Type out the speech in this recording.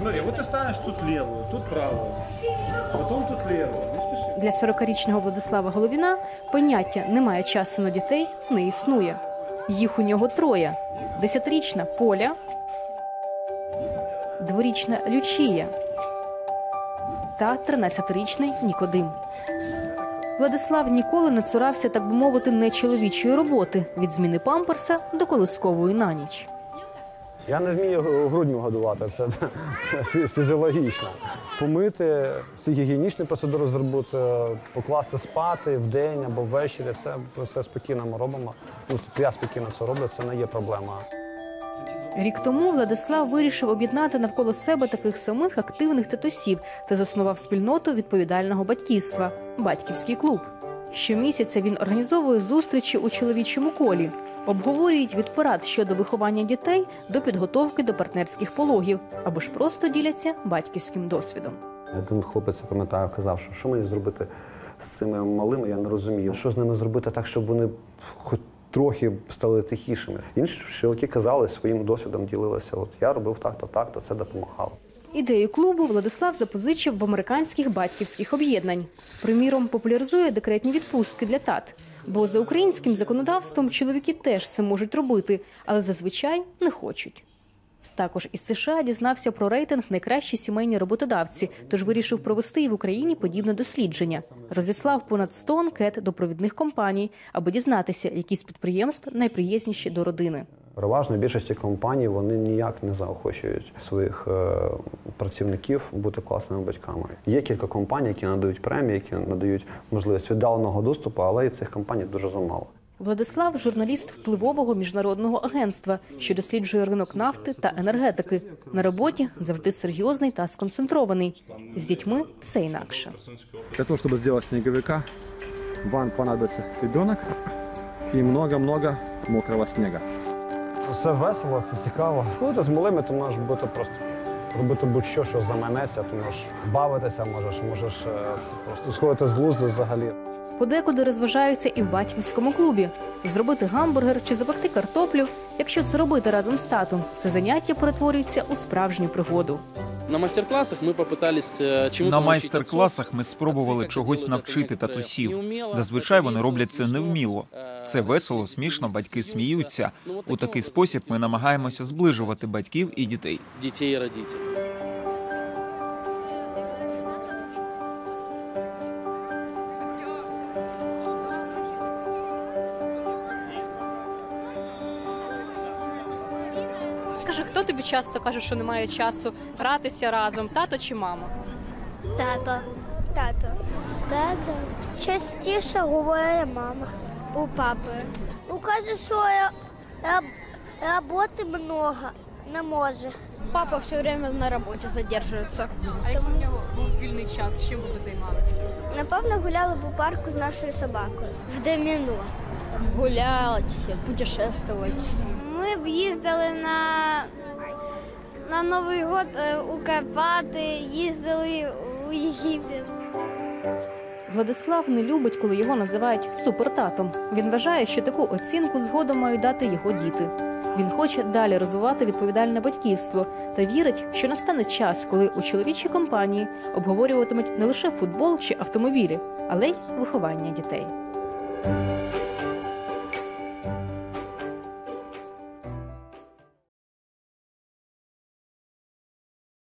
Смотри, вот ты ставишь тут левую, тут правую, потом тут левую. Для 40-річного Владислава Головіна поняття немає часу на дітей не існує. Їх у нього троє: десятирічна Поля, дворічна Лючія та 13-річний Нікодим. Владислав ніколи не цурався, так би мовити, нечоловічої роботи від зміни памперса до колискової на ніч. Я не вмію грудню годувати, це, це фізіологічно. Помити, всі гігієнічні процедури зробити, покласти спати вдень або ввечері. Це все спокійно ми робимо. Ну, я спокійно це роблю, це не є проблема. Рік тому Владислав вирішив об'єднати навколо себе таких самих активних татусів та заснував спільноту відповідального батьківства батьківський клуб. Щомісяця він організовує зустрічі у чоловічому колі, обговорюють від порад щодо виховання дітей до підготовки до партнерських пологів або ж просто діляться батьківським досвідом. Один хлопець, пам'ятаю, казав, що що мені зробити з цими малими, я не розумію. Що з ними зробити так, щоб вони хоч трохи стали тихішими. Інші чоловіки казали, своїм досвідом ділилися. От я робив так-то, так-то, це допомагало. Ідею клубу Владислав запозичив в американських батьківських об'єднань. Приміром, популяризує декретні відпустки для тат. Бо за українським законодавством чоловіки теж це можуть робити, але зазвичай не хочуть. Також із США дізнався про рейтинг найкращі сімейні роботодавці, тож вирішив провести і в Україні подібне дослідження. Розіслав понад 100 анкет до провідних компаній, аби дізнатися, які з підприємств найприязніші до родини. Переважно більшості компаній вони ніяк не заохочують своїх е, працівників бути класними батьками. Є кілька компаній, які надають премії, які надають можливість віддаленого доступу, але і цих компаній дуже замало. Владислав журналіст впливового міжнародного агентства, що досліджує ринок нафти та енергетики. На роботі завжди серйозний та сконцентрований. З дітьми все інакше. Для того, чтобы сделать снеговика, вам понадобится ребенок и много-много мокрого снега. Все весело, це цікаво. Коли ти з малими, то можеш бути просто робити будь-що, що заманеться, ти можеш бавитися, можеш, можеш е, просто сходити з глузду взагалі. Подекуди розважаються і в батьківському клубі. Зробити гамбургер чи запекти картоплю. Якщо це робити разом з татом, це заняття перетворюється у справжню пригоду. На мастер-классах мы попытались э, чему-то На научить майстер-класах ми отцов. спробували Отцы как чогось делают это навчити некоторые татусів. неумело, Зазвичай это вони весело, роблять це смешно. невміло. Це весело, смішно, батьки сміються. У такий спосіб ми намагаємося зближувати батьків і дітей. детей и родителей. Скажи, хто тобі часто каже, що немає часу гратися разом, тато чи мама? Тато. Тато. Тато. Частіше говорить мама. У папи. Ну каже, що роботи много. Не може. Папа все время на работе задерживается. А який в нього був вільний час? Чим би ви займалися? Напевно, гуляли по парку з нашою собакою. В доміно. Гулять, путешествовать. Ми б їздили на, на Новий год е, у Карпати, їздили у Єгипет. Владислав не любить, коли його називають супертатом. Він вважає, що таку оцінку згодом мають дати його діти. Він хоче далі розвивати відповідальне батьківство та вірить, що настане час, коли у чоловічій компанії обговорюватимуть не лише футбол чи автомобілі, але й виховання дітей.